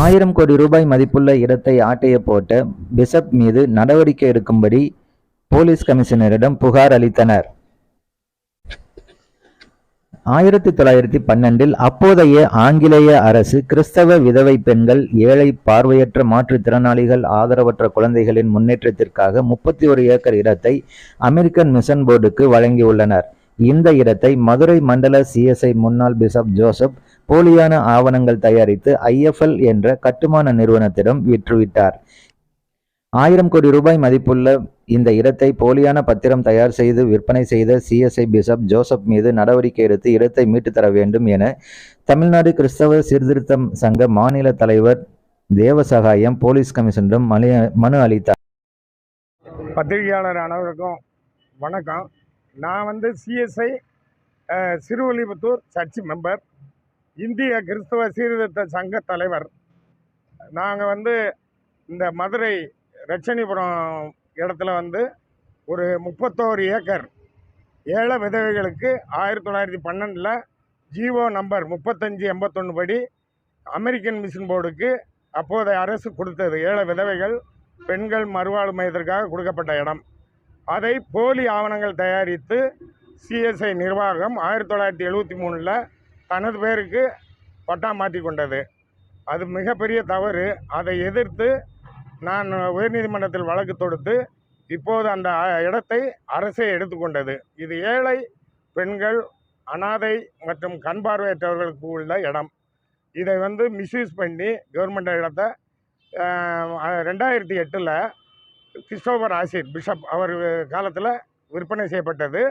ஆயிரம் கோடி ரூபாய் மதிப்புள்ள இடத்தை ஆட்டைய போட்ட பிஷப் மீது நடவடிக்கை எடுக்கும்படி போலீஸ் கமிஷனரிடம் புகார் அளித்தனர். ஆயிரத்தி தொள்ளாயிரத்தி பன்னெண்டில் அப்போதைய ஆங்கிலேய அரசு கிறிஸ்தவ விதவை பெண்கள் ஏழை பார்வையற்ற மாற்றுத்திறனாளிகள் ஆதரவற்ற குழந்தைகளின் முன்னேற்றத்திற்காக முப்பத்தி ஒரு ஏக்கர் இடத்தை அமெரிக்கன் மிஷன் போர்டுக்கு வழங்கியுள்ளனர். இந்த இடத்தை மதுரை மண்டல சிஎஸ்ஐ முன்னாள் பிஷப் ஜோசப் போலியான ஆவணங்கள் தயாரித்து ஐஎஃப்எல் என்ற கட்டுமான நிறுவனத்திடம் விற்றுவிட்டார். ஆயிரம் கோடி ரூபாய் மதிப்புள்ள இந்த இடத்தை போலியான பத்திரம் தயார் செய்து விற்பனை செய்த சிஎஸ்ஐ பிஷப் ஜோசப் மீது நடவடிக்கை எடுத்து இடத்தை மீட்டு தர வேண்டும் என தமிழ்நாடு கிறிஸ்தவ சீர்திருத்தம் சங்க மாநில தலைவர் தேவசகாயம் போலீஸ் கமிஷனரிடம் மனு மனு அளித்தார். பத்திரிகையாளர் அனைவருக்கும் வணக்கம். நான் வந்து சிஎஸ்ஐ சிறுவலிபுத்தூர் சர்ச் மெம்பர். இந்திய கிறிஸ்தவ சீர்திருத்த சங்க தலைவர். நாங்கள் வந்து இந்த மதுரை ரட்சணிபுரம் இடத்துல வந்து ஒரு முப்பத்தோரு ஏக்கர் ஏழை விதவைகளுக்கு ஆயிரத்தி தொள்ளாயிரத்தி பன்னெண்டில் ஜிஓ நம்பர் முப்பத்தஞ்சு எண்பத்தொன்று படி அமெரிக்கன் மிஷன் போர்டுக்கு அப்போதைய அரசு கொடுத்தது. ஏழை விதவைகள் பெண்கள் மறுவாழ்மையத்திற்காக கொடுக்கப்பட்ட இடம். அதை போலி ஆவணங்கள் தயாரித்து சிஎஸ்ஐ நிர்வாகம் ஆயிரத்தி தொள்ளாயிரத்தி எழுபத்தி மூணில் தனது பேருக்கு பட்டா மாற்றி கொண்டது. அது மிகப்பெரிய தவறு. அதை எதிர்த்து நான் உயர்நீதிமன்றத்தில் வழக்கு தொடுத்து இப்போது அந்த இடத்தை அரசே எடுத்துக்கொண்டது இது ஏழை பெண்கள் அனாதை மற்றும் கண் பார்வையற்றவர்களுக்கு உள்ள இடம். இதை வந்து மிஸ்யூஸ் பண்ணி கவர்மெண்ட் இடத்த ரெண்டாயிரத்தி எட்டில் கிறிஸ்டோபர் ஆசிட் பிஷப் அவர் காலத்தில் விற்பனை செய்யப்பட்டது.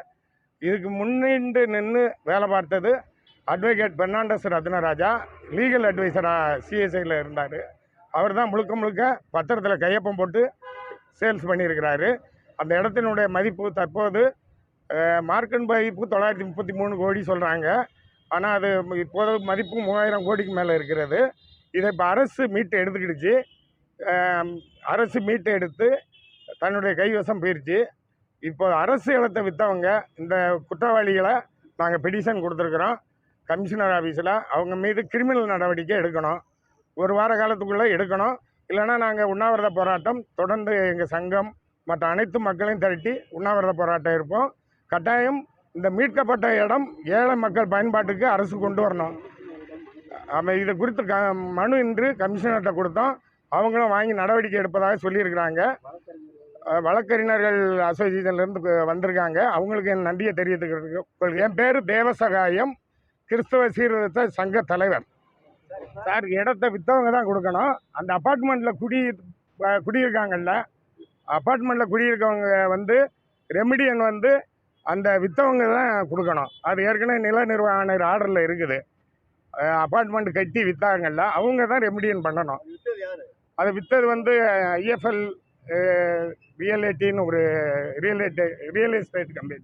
இதுக்கு முன்னின்று நின்று வேலை பார்த்தது அட்வொகேட் பெர்னாண்டஸ் ரத்னராஜா லீகல் அட்வைசராக சிஎஸ்ஐயில் இருந்தார். அவர் தான் முழுக்க முழுக்க பத்திரத்தில் கையொப்பம் போட்டு சேல்ஸ் பண்ணியிருக்கிறாரு. அந்த இடத்தினுடைய மதிப்பு தற்போது அஹ், மார்க்கெட் மதிப்பு தொள்ளாயிரத்தி முப்பத்தி மூணு கோடி சொல்கிறாங்க ஆனால் அது இப்போது மதிப்பு மூவாயிரம் கோடிக்கு மேலே இருக்கிறது. இதை இப்போ அரசு மீட்டு எடுத்துக்கிடுச்சு. அரசு மீட்டெடுத்து தன்னுடைய கைவசம் போயிடுச்சு இப்போ அரசு இடத்தை விற்றவங்க இந்த குற்றவாளிகளை நாங்கள் பெடிஷன் கொடுத்துருக்குறோம். கமிஷனர் ஆஃபீஸில் அவங்க மீது கிரிமினல் நடவடிக்கை எடுக்கணும். ஒரு வார காலத்துக்குள்ளே எடுக்கணும். இல்லைன்னா நாங்கள் உண்ணாவிரத போராட்டம் தொடர்ந்து எங்கள் சங்கம் மற்ற அனைத்து மக்களையும் திரட்டி உண்ணாவிரத போராட்டம் இருப்போம். கட்டாயம் இந்த மீட்கப்பட்ட இடம் ஏழை மக்கள் பயன்பாட்டுக்கு அரசு கொண்டு வரணும். ஆமாம் இது குறித்து க மனு இன்று கமிஷனர்கிட்ட கொடுத்தோம். அவங்களும் வாங்கி நடவடிக்கை எடுப்பதாக சொல்லியிருக்கிறாங்க. வழக்கறிஞர்கள் அசோசியேஷன்லேருந்து வந்திருக்காங்க. அவங்களுக்கு என் நன்றியை தெரிவித்துக்கிறதுக்கு என் பேர் தேவசகாயம். கிறிஸ்தவ சீர்திருத்த சங்க தலைவர். சார் இடத்த விற்றவங்க தான் கொடுக்கணும். அந்த அப்பார்ட்மெண்ட்டில் குடி குடியிருக்காங்கல்ல அப்பார்ட்மெண்ட்டில் குடியிருக்கவங்க வந்து ரெமிடியன் வந்து அந்த விற்றவங்க தான் கொடுக்கணும். அது ஏற்கனவே நில நிர்வாக ஆணையர் ஆர்டரில் இருக்குது. அப்பார்ட்மெண்ட் கட்டி விற்றாங்கல்ல அவங்க தான் ரெமிடியன் பண்ணணும். அதை விற்றது வந்து ஐஎஃப்எல் ரியல் எட்டின்னு ஒரு ரியல் எட்டு ரியல் எஸ்டேட் கம்பெனி.